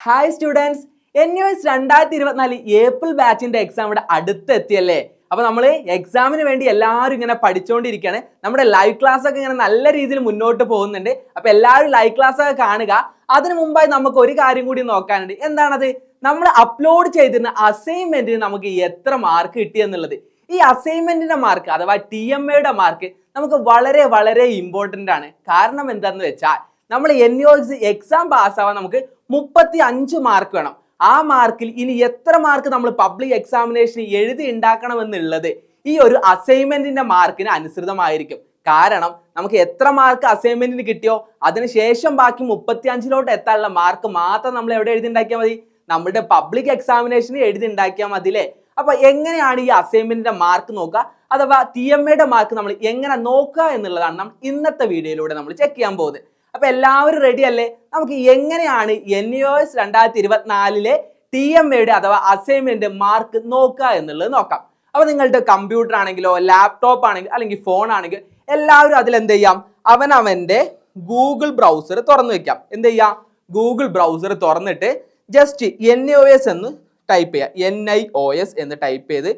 Hi students N U S രണ്ടായിരത്തി ഇരുപത്തിനാല് April ബാച്ചിന്റെ എക്സാം ഇവിടെ അടുത്തെത്തിയല്ലേ? അപ്പൊ നമ്മൾ എക്സാമിന് വേണ്ടി എല്ലാവരും ഇങ്ങനെ പഠിച്ചുകൊണ്ടിരിക്കുകയാണ് നമ്മുടെ ലൈവ് ക്ലാസ് ഒക്കെ ഇങ്ങനെ നല്ല രീതിയിൽ മുന്നോട്ട് പോകുന്നുണ്ട്. അപ്പൊ എല്ലാവരും ലൈവ് ക്ലാസ് ഒക്കെ കാണുക. അതിനു മുമ്പായി നമുക്ക് ഒരു കാര്യം കൂടി നോക്കാനുണ്ട്. എന്താണത്? നമ്മൾ അപ്ലോഡ് ചെയ്തിരുന്ന അസൈൻമെന്റിന് നമുക്ക് എത്ര മാർക്ക് കിട്ടി എന്നുള്ളത്. ഈ അസൈൻമെന്റിന്റെ മാർക്ക് അഥവാ ടി എം എയുടെ മാർക്ക് നമുക്ക് വളരെ വളരെ ഇമ്പോർട്ടന്റ് ആണ്. കാരണം എന്താണെന്ന് വെച്ചാൽ നമ്മൾ എൻ ഒ എസ് എക്സാം പാസ്സാവാൻ നമുക്ക് മുപ്പത്തി അഞ്ച് മാർക്ക് വേണം. ആ മാർക്കിൽ ഇനി എത്ര മാർക്ക് നമ്മൾ പബ്ലിക് എക്സാമിനേഷൻ എഴുതി ഉണ്ടാക്കണമെന്നുള്ളത് ഈ ഒരു അസൈൻമെന്റിന്റെ മാർക്കിന് അനുസൃതമായിരിക്കും. കാരണം നമുക്ക് എത്ര മാർക്ക് അസൈൻമെന്റിന് കിട്ടിയോ അതിനുശേഷം ബാക്കി മുപ്പത്തി അഞ്ചിലോട്ട് എത്താനുള്ള മാർക്ക് മാത്രം നമ്മൾ എവിടെ എഴുതി ഉണ്ടാക്കിയാൽ മതി? നമ്മുടെ പബ്ലിക് എക്സാമിനേഷന് എഴുതി ഉണ്ടാക്കിയാൽ മതി അല്ലേ അപ്പൊ എങ്ങനെയാണ് ഈ അസൈൻമെന്റിന്റെ മാർക്ക് നോക്കുക? അഥവാ ടി എം എയുടെ മാർക്ക് നമ്മൾ എങ്ങനെ നോക്കുക എന്നുള്ളതാണ് നമ്മൾ ഇന്നത്തെ വീഡിയോയിലൂടെ നമ്മൾ ചെക്ക് ചെയ്യാൻ പോകുന്നത്. അപ്പൊ എല്ലാവരും റെഡി അല്ലേ? നമുക്ക് എങ്ങനെയാണ് എൻ യു എസ് രണ്ടായിരത്തി ഇരുപത്തിനാലിലെ ടി എം എയുടെ അഥവാ അസൈൻമെന്റ് മാർക്ക് നോക്കുക എന്നുള്ളത് നോക്കാം. അപ്പൊ നിങ്ങളുടെ കമ്പ്യൂട്ടർ ആണെങ്കിലോ ലാപ്ടോപ്പ് ആണെങ്കിൽ അല്ലെങ്കിൽ ഫോൺ ആണെങ്കിലും എല്ലാവരും അതിൽ എന്ത് ചെയ്യാം? അവനവന്റെ ഗൂഗിൾ ബ്രൗസർ തുറന്നു വെക്കാം. എന്ത് ചെയ്യാം? ഗൂഗിൾ ബ്രൗസർ തുറന്നിട്ട് ജസ്റ്റ് എൻ ഒ എസ് എന്ന് ടൈപ്പ് ചെയ്യാം. എൻ ഐ ഒ എസ് എന്ന് ടൈപ്പ് ചെയ്ത്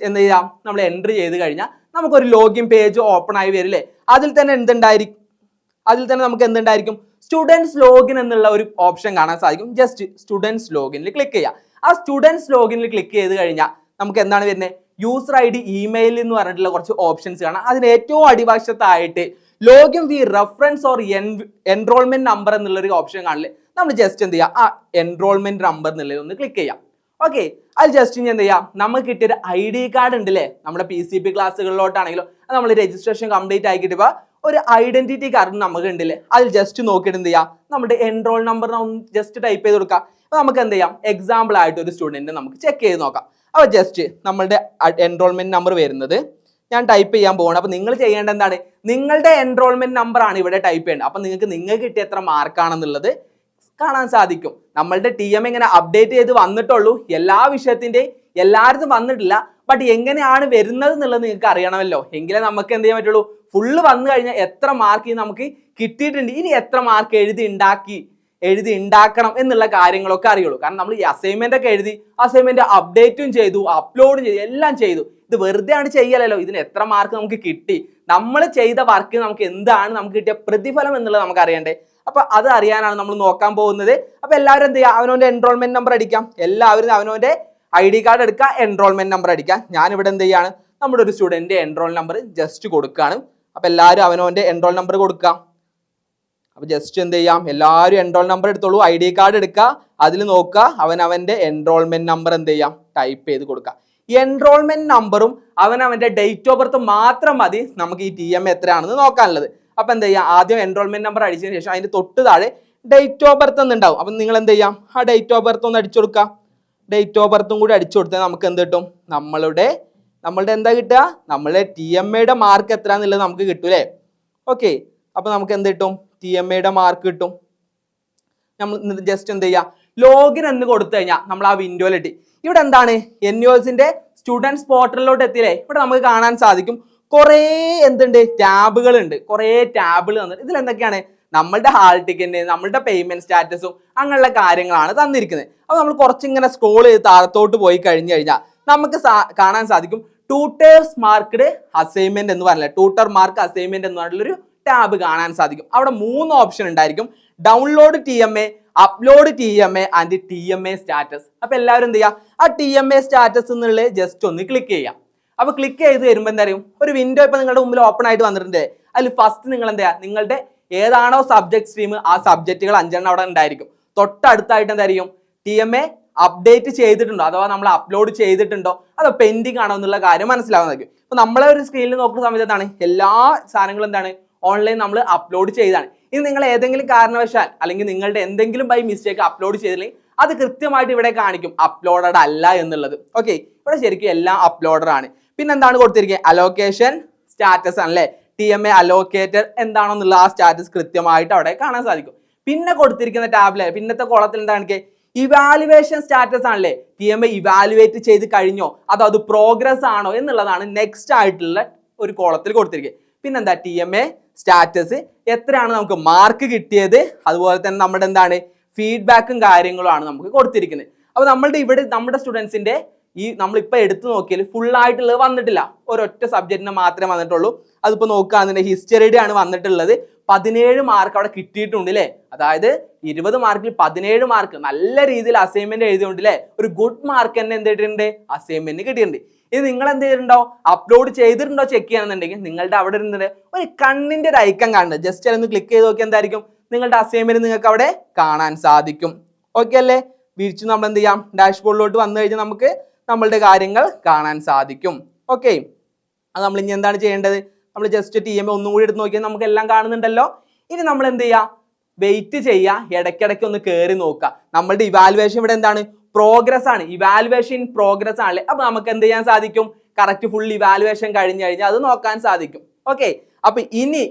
എന്ത് ചെയ്യാം? നമ്മൾ എൻട്രി ചെയ്ത് കഴിഞ്ഞാൽ നമുക്കൊരു ലോഗിൻ പേജ് ഓപ്പൺ ആയി വരില്ലേ? അതിൽ തന്നെ എന്തുണ്ടായിരിക്കും? അതിൽ തന്നെ നമുക്ക് എന്തുണ്ടായിരിക്കും? സ്റ്റുഡൻസ് ലോഗിൻ എന്നുള്ള ഒരു ഓപ്ഷൻ കാണാൻ സാധിക്കും. ജസ്റ്റ് സ്റ്റുഡൻസ് ലോഗിനിൽ ക്ലിക്ക് ചെയ്യാം ആ സ്റ്റുഡൻസ് ലോഗിനിൽ ക്ലിക്ക് ചെയ്ത് കഴിഞ്ഞാൽ നമുക്ക് എന്താണ് വരുന്നത്? യൂസർ ഐ ഡി ഇമെയിൽ എന്ന് പറഞ്ഞിട്ടുള്ള കുറച്ച് ഓപ്ഷൻസ് കാണാം. അതിന് ഏറ്റവും അടിവശത്തായിട്ട് login via reference or en enrolment number എന്നുള്ളൊരു ഓപ്ഷൻ കാണില്ലേ? നമ്മൾ ജസ്റ്റ് എന്ത് ചെയ്യുക? ആ എൻറോൾമെന്റ് നമ്പർ എന്നുള്ളത് ഒന്ന് ക്ലിക്ക് ചെയ്യാം ഓക്കെ അത് ജസ്റ്റ് ഇനി എന്ത് ചെയ്യാം നമുക്ക് കിട്ടിയൊരു ഐ ഡി കാർഡ് ഉണ്ടല്ലേ? നമ്മുടെ പി സി പി ക്ലാസ്സുകളിലോട്ടാണെങ്കിലും നമ്മൾ രജിസ്ട്രേഷൻ കംപ്ലീറ്റ് ആക്കിയിട്ട് ഇപ്പോൾ ഒരു ഐഡന്റിറ്റി കാർഡ് നമുക്ക് ഉണ്ടല്ലേ അത് ജസ്റ്റ് നോക്കിയിട്ട് എന്ത് ചെയ്യാം? നമ്മുടെ എൻറോൾ നമ്പർ ജസ്റ്റ് ടൈപ്പ് ചെയ്ത് കൊടുക്കാം. അപ്പോൾ നമുക്ക് എന്ത് ചെയ്യാം? എക്സാമ്പിൾ ആയിട്ട് ഒരു സ്റ്റുഡന്റ് നമുക്ക് ചെക്ക് ചെയ്ത് നോക്കാം. അപ്പോൾ ജസ്റ്റ് നമ്മളുടെ എൻറോൾമെന്റ് നമ്പർ വരുന്നത് ഞാൻ ടൈപ്പ് ചെയ്യാൻ പോകണം അപ്പോൾ നിങ്ങൾ ചെയ്യേണ്ട എന്താണ്? നിങ്ങളുടെ എൻറോൾമെന്റ് നമ്പർ ആണ് ഇവിടെ ടൈപ്പ് ചെയ്യേണ്ടത്. അപ്പോൾ നിങ്ങൾക്ക് നിങ്ങൾക്ക് കിട്ടിയ എത്ര മാർക്കാണെന്നുള്ളത് കാണാൻ സാധിക്കും. നമ്മളുടെ ടി എം ഇങ്ങനെ അപ്ഡേറ്റ് ചെയ്ത് വന്നിട്ടുള്ളൂ. എല്ലാ വിഷയത്തിന്റെയും എല്ലായിടത്തും വന്നിട്ടില്ല. ബട്ട് എങ്ങനെയാണ് വരുന്നത് എന്നുള്ളത് നിങ്ങൾക്ക് അറിയണമല്ലോ. എങ്കിലേ നമുക്ക് എന്ത് ചെയ്യാൻ പറ്റുള്ളൂ? ഫുള്ള് വന്നു കഴിഞ്ഞാൽ എത്ര മാർക്ക് നമുക്ക് കിട്ടിയിട്ടുണ്ട്? ഇനി എത്ര മാർക്ക് എഴുതി ഉണ്ടാക്കി എഴുതി ഉണ്ടാക്കണം എന്നുള്ള കാര്യങ്ങളൊക്കെ അറിയുള്ളൂ. കാരണം നമ്മൾ ഈ അസൈൻമെന്റ് ഒക്കെ എഴുതി അസൈൻമെന്റ് അപ്ഡേറ്റും ചെയ്തു അപ്ലോഡും ചെയ്തു എല്ലാം ചെയ്തു. ഇത് വെറുതെ ആണ് ചെയ്യലല്ലോ. ഇതിന് എത്ര മാർക്ക് നമുക്ക് കിട്ടി? നമ്മൾ ചെയ്ത വർക്ക് നമുക്ക് എന്താണ് നമുക്ക് കിട്ടിയ പ്രതിഫലം എന്നുള്ളത് നമുക്ക് അറിയണ്ടേ. അപ്പൊ അത് അറിയാനാണ് നമ്മൾ നോക്കാൻ പോകുന്നത്. അപ്പൊ എല്ലാവരും എന്ത് ചെയ്യുക അവനവന്റെ എൻറോൾമെന്റ് നമ്പർ അടിക്കാം. എല്ലാവരും അവനവന്റെ ഐ ഡി കാർഡ് എടുക്കുക എൻറോൾമെന്റ് നമ്പർ അടിക്കുക. ഞാൻ ഇവിടെ എന്ത് ചെയ്യാണ്? നമ്മുടെ ഒരു സ്റ്റുഡന്റ് എൻറോൾ നമ്പർ ജസ്റ്റ് കൊടുക്കുകയാണ്. അപ്പോൾ എല്ലാവരും അവനവന്റെ എൻറോൾ നമ്പർ കൊടുക്കുക. അപ്പോൾ ജസ്റ്റ് എന്ത് ചെയ്യാം? എല്ലാവരും എൻറോൾ നമ്പർ എടുത്തോളൂ. ഐ ഡി കാർഡ് എടുക്കുക. അതിൽ നോക്കുക. അവൻ അവന്റെ എൻറോൾമെന്റ് നമ്പർ എന്ത് ചെയ്യാം? ടൈപ്പ് ചെയ്ത് കൊടുക്കുക. എൻറോൾമെന്റ് നമ്പറും അവൻ അവന്റെ ഡേറ്റ് ഓഫ് ബർത്ത് മാത്രം മതി. നമുക്ക് ഈ ടി എം എത്രയാണെന്ന് നോക്കാനുള്ളത്. അപ്പോൾ എന്ത് ചെയ്യാം? ആദ്യം എൻറോൾമെന്റ് നമ്പർ അടിച്ചതിന് ശേഷം അതിന്റെ തൊട്ട് താഴെ ഡേറ്റ് ഓഫ് ബർത്ത് എന്നുണ്ടാവും അപ്പം നിങ്ങൾ എന്ത് ചെയ്യാം? ആ ഡേറ്റ് ഓഫ് ബർത്ത് ഒന്ന് അടിച്ചു കൊടുക്കുക. ഡേറ്റ് ഓഫ് ബർത്തും കൂടി അടിച്ചു കൊടുത്താൽ നമുക്ക് എന്ത് കിട്ടും? നമ്മളുടെ നമ്മളുടെ എന്താ കിട്ടുക? നമ്മളുടെ ടി എം എയുടെ മാർക്ക് എത്രയാന്നുള്ളത് നമുക്ക് കിട്ടും അല്ലേ? ഓക്കെ അപ്പൊ നമുക്ക് എന്ത് കിട്ടും? ടി എം എയുടെ മാർക്ക് കിട്ടും. നമ്മൾ ജസ്റ്റ് എന്ത് ചെയ്യുക? ലോഗിൻ എന്ന് കൊടുത്തു കഴിഞ്ഞാൽ നമ്മൾ ആ വിൻഡോയിലെത്തി ഇവിടെ എന്താണ്? എൻ യു എസിന്റെ സ്റ്റുഡൻസ് പോർട്ടലിലോട്ട് എത്തിയില്ലേ? ഇവിടെ നമുക്ക് കാണാൻ സാധിക്കും. കുറേ എന്തുണ്ട്? ടാബുകൾ ഉണ്ട്. കുറേ ടാബുകൾ തന്നിട്ട്. ഇതിൽ എന്തൊക്കെയാണ്? നമ്മളുടെ ഹാൾ ടിക്കറ്റ് നമ്മളുടെ പേയ്മെന്റ് സ്റ്റാറ്റസും അങ്ങനെയുള്ള കാര്യങ്ങളാണ് തന്നിരിക്കുന്നത്. അപ്പോൾ നമ്മൾ കുറച്ചിങ്ങനെ സ്ക്രോൾ ചെയ്ത് താഴത്തോട്ട് പോയി കഴിഞ്ഞു കഴിഞ്ഞാൽ നമുക്ക് കാണാൻ സാധിക്കും ടൂട്ടേഴ്സ് മാർക്ക്ഡ് അസൈൻമെന്റ് എന്ന് പറഞ്ഞില്ല? ടൂട്ടർ മാർക്ക് അസൈൻമെന്റ് എന്ന് പറഞ്ഞിട്ടുള്ളൊരു ടാബ് കാണാൻ സാധിക്കും. അവിടെ മൂന്ന് ഓപ്ഷൻ ഉണ്ടായിരിക്കും. Download T M A upload T M A and T M A status അപ്പൊ എല്ലാവരും എന്ത് ചെയ്യുക ആ ടി എം എ സ്റ്റാറ്റസ് എന്നുള്ളത് ജസ്റ്റ് ഒന്ന് ക്ലിക്ക് ചെയ്യാം. അപ്പൊ ക്ലിക്ക് ചെയ്ത് വരുമ്പോൾ എന്താ അറിയും? ഒരു വിൻഡോ ഇപ്പൊ നിങ്ങളുടെ മുമ്പിൽ ഓപ്പൺ ആയിട്ട് വന്നിട്ടുണ്ട്. അതിൽ ഫസ്റ്റ് നിങ്ങൾ എന്താ നിങ്ങളുടെ ഏതാണോ സബ്ജക്ട് സ്ട്രീം ആ സബ്ജക്റ്റുകൾ അഞ്ചെണ്ണം അവിടെ ഉണ്ടായിരിക്കും. തൊട്ടടുത്തായിട്ട് എന്തായിരിക്കും ടി എം എ അപ്ഡേറ്റ് ചെയ്തിട്ടുണ്ടോ? അഥവാ നമ്മൾ അപ്ലോഡ് ചെയ്തിട്ടുണ്ടോ? അതോ പെൻഡിങ് ആണോ എന്നുള്ള കാര്യം മനസ്സിലാവുന്നതായിരിക്കും അപ്പോൾ നമ്മളെ ഒരു സ്ക്രീനിൽ നോക്കുന്ന സമയത്ത് എന്താണ്? എല്ലാ സാധനങ്ങളും എന്താണ്? ഓൺലൈൻ നമ്മൾ അപ്ലോഡ് ചെയ്താണ്. ഇനി നിങ്ങൾ ഏതെങ്കിലും കാരണവശാൽ അല്ലെങ്കിൽ നിങ്ങളുടെ എന്തെങ്കിലും ബൈ മിസ്റ്റേക്ക് അപ്ലോഡ് ചെയ്തില്ലെങ്കിൽ അത് കൃത്യമായിട്ട് ഇവിടെ കാണിക്കും. അപ്ലോഡഡ് അല്ല എന്നുള്ളത്. ഓക്കെ ഇവിടെ ശരിക്കും എല്ലാം അപ്ലോഡഡ് ആണ്. പിന്നെ എന്താണ് കൊടുത്തിരിക്കുന്നത്? അലോക്കേഷൻ സ്റ്റാറ്റസ് ആണല്ലേ ടി എം എ അലോക്കേറ്റഡ് എന്താണെന്നുള്ള ആ സ്റ്റാറ്റസ് കൃത്യമായിട്ട് അവിടെ കാണാൻ സാധിക്കും. പിന്നെ കൊടുത്തിരിക്കുന്ന ടാബിൽ പിന്നത്തെ കോളത്തിൽ എന്താണ് ഇവാലുവേഷൻ സ്റ്റാറ്റസ് ആണല്ലേ? ടി എം എ ഇവാലുവേറ്റ് ചെയ്ത് കഴിഞ്ഞോ? അതോ അത് പ്രോഗ്രസ് ആണോ എന്നുള്ളതാണ് നെക്സ്റ്റ് ആയിട്ടുള്ള ഒരു കോളത്തിൽ കൊടുത്തിരിക്കുക പിന്നെന്താ? ടി എം എ സ്റ്റാറ്റസ് എത്രയാണ് നമുക്ക് മാർക്ക് കിട്ടിയത്? അതുപോലെ തന്നെ നമ്മുടെ എന്താണ്? ഫീഡ്ബാക്കും കാര്യങ്ങളും ആണ് നമുക്ക് കൊടുത്തിരിക്കുന്നത്. അപ്പോൾ നമ്മളുടെ ഇവിടെ നമ്മുടെ സ്റ്റുഡൻസിന്റെ ഈ നമ്മളിപ്പോൾ എടുത്തു നോക്കിയാൽ ഫുൾ ആയിട്ടുള്ളത് വന്നിട്ടില്ല. ഒരൊറ്റ സബ്ജക്റ്റിന് മാത്രമേ വന്നിട്ടുള്ളൂ. അതിപ്പോൾ നോക്കുകയാണെന്നുണ്ടെങ്കിൽ ഹിസ്റ്ററിയുടെ ആണ് വന്നിട്ടുള്ളത്. പതിനേഴ് മാർക്ക് അവിടെ കിട്ടിയിട്ടുണ്ട് അല്ലേ അതായത് ഇരുപത് മാർക്കിൽ പതിനേഴ് മാർക്ക് നല്ല രീതിയിൽ അസൈൻമെന്റ് എഴുതിയിട്ടുണ്ട് അല്ലേ ഒരു ഗുഡ് മാർക്ക് തന്നെ എന്ത് ചെയ്തിട്ടുണ്ട് അസൈൻമെന്റ് കിട്ടിയിട്ടുണ്ട്. ഇനി നിങ്ങൾ എന്ത് ചെയ്തിട്ടുണ്ടോ? അപ്ലോഡ് ചെയ്തിട്ടുണ്ടോ? ചെക്ക് ചെയ്യണമെന്നുണ്ടെങ്കിൽ നിങ്ങളുടെ അവിടെ ഇരുന്നിട്ട് ഒരു കണ്ണിന്റെ ഒരു ഐക്കൺ കാണുന്നത് ജസ്റ്റ് ഒന്ന് ക്ലിക്ക് ചെയ്ത് നോക്കിയാൽ എന്തായിരിക്കും? നിങ്ങളുടെ അസൈൻമെന്റ് നിങ്ങൾക്ക് അവിടെ കാണാൻ സാധിക്കും. ഓക്കെ അല്ലേ? വിരിച്ച് നമ്മൾ എന്ത് ചെയ്യാം ഡാഷ്ബോർഡിലോട്ട് വന്നു കഴിഞ്ഞാൽ നമുക്ക് നമ്മളുടെ കാര്യങ്ങൾ കാണാൻ സാധിക്കും. ഓക്കെ അത് നമ്മൾ ഇനി എന്താണ് ചെയ്യേണ്ടത്? നമ്മൾ ജസ്റ്റ് ടി എം ഒന്നും കൂടി എടുത്ത് നോക്കിയാൽ നമുക്ക് എല്ലാം കാണുന്നുണ്ടല്ലോ. ഇനി നമ്മൾ എന്ത് ചെയ്യുക വെയിറ്റ് ചെയ്യുക ഇടയ്ക്കിടയ്ക്ക് ഒന്ന് കയറി നോക്കുക. നമ്മളുടെ ഇവാലുവേഷൻ ഇവിടെ എന്താണ്? പ്രോഗ്രസ് ആണ്. ഇവാലുവേഷൻ പ്രോഗ്രസ് ആണല്ലേ അപ്പൊ നമുക്ക് എന്ത് ചെയ്യാൻ സാധിക്കും? കറക്റ്റ് ഫുൾ ഇവാലുവേഷൻ കഴിഞ്ഞു കഴിഞ്ഞാൽ അത് നോക്കാൻ സാധിക്കും. ഓക്കെ അപ്പൊ ഇനി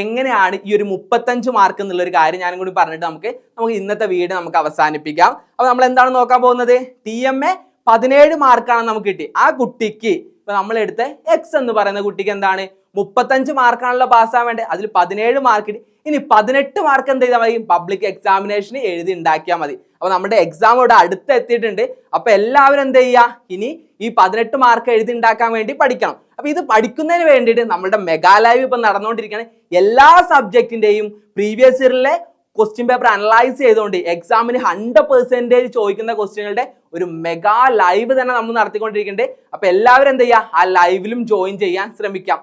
എങ്ങനെയാണ് ഈ ഒരു മുപ്പത്തഞ്ച് മാർക്ക് എന്നുള്ള ഒരു കാര്യം ഞാനും കൂടി പറഞ്ഞിട്ട് നമുക്ക് നമുക്ക് ഇന്നത്തെ വീട് നമുക്ക് അവസാനിപ്പിക്കാം. അപ്പൊ നമ്മൾ എന്താണ് നോക്കാൻ പോകുന്നത്? ടി എം എ പതിനേഴ് മാർക്കാണ് നമുക്ക് കിട്ടി. ആ കുട്ടിക്ക് ഇപ്പൊ നമ്മൾ എടുത്ത എക്സ് എന്ന് പറയുന്ന കുട്ടിക്ക് എന്താണ്? മുപ്പത്തഞ്ച് മാർക്കാണല്ലോ പാസ്സാൻ വേണ്ടത്. അതിൽ പതിനേഴ് മാർക്ക് കിട്ടി. ഇനി പതിനെട്ട് മാർക്ക് എന്ത് ചെയ്താൽ മതി? പബ്ലിക് എക്സാമിനേഷന് എഴുതി ഉണ്ടാക്കിയാൽ മതി. അപ്പൊ നമ്മുടെ എക്സാം ഇവിടെ അടുത്ത് എത്തിയിട്ടുണ്ട്. അപ്പൊ എല്ലാവരും എന്ത് ചെയ്യുക? ഇനി ഈ പതിനെട്ട് മാർക്ക് എഴുതി ഉണ്ടാക്കാൻ വേണ്ടി പഠിക്കണം. അപ്പൊ ഇത് പഠിക്കുന്നതിന് വേണ്ടിയിട്ട് നമ്മുടെ മെഗാ ലൈവ് ഇപ്പൊ നടന്നുകൊണ്ടിരിക്കുകയാണ്. എല്ലാ സബ്ജക്റ്റിന്റെയും പ്രീവിയസ് ഇയറിലെ ക്വസ്റ്റ്യൻ പേപ്പർ അനലൈസ് ചെയ്തുകൊണ്ട് എക്സാമിന് ഹൺഡ്രഡ് പെർസെന്റേജ് ചോദിക്കുന്ന ക്വസ്റ്റ്യനുകളുടെ ഒരു മെഗാ ലൈവ് തന്നെ നമ്മൾ നടത്തിക്കൊണ്ടിരിക്കുന്നുണ്ട്. അപ്പൊ എല്ലാവരും എന്ത് ആ ലൈവിലും ജോയിൻ ചെയ്യാൻ ശ്രമിക്കാം.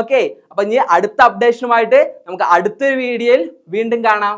ഓക്കെ അപ്പൊ ഇനി അടുത്ത അപ്ഡേഷനുമായിട്ട് നമുക്ക് അടുത്തൊരു വീഡിയോയിൽ വീണ്ടും കാണാം.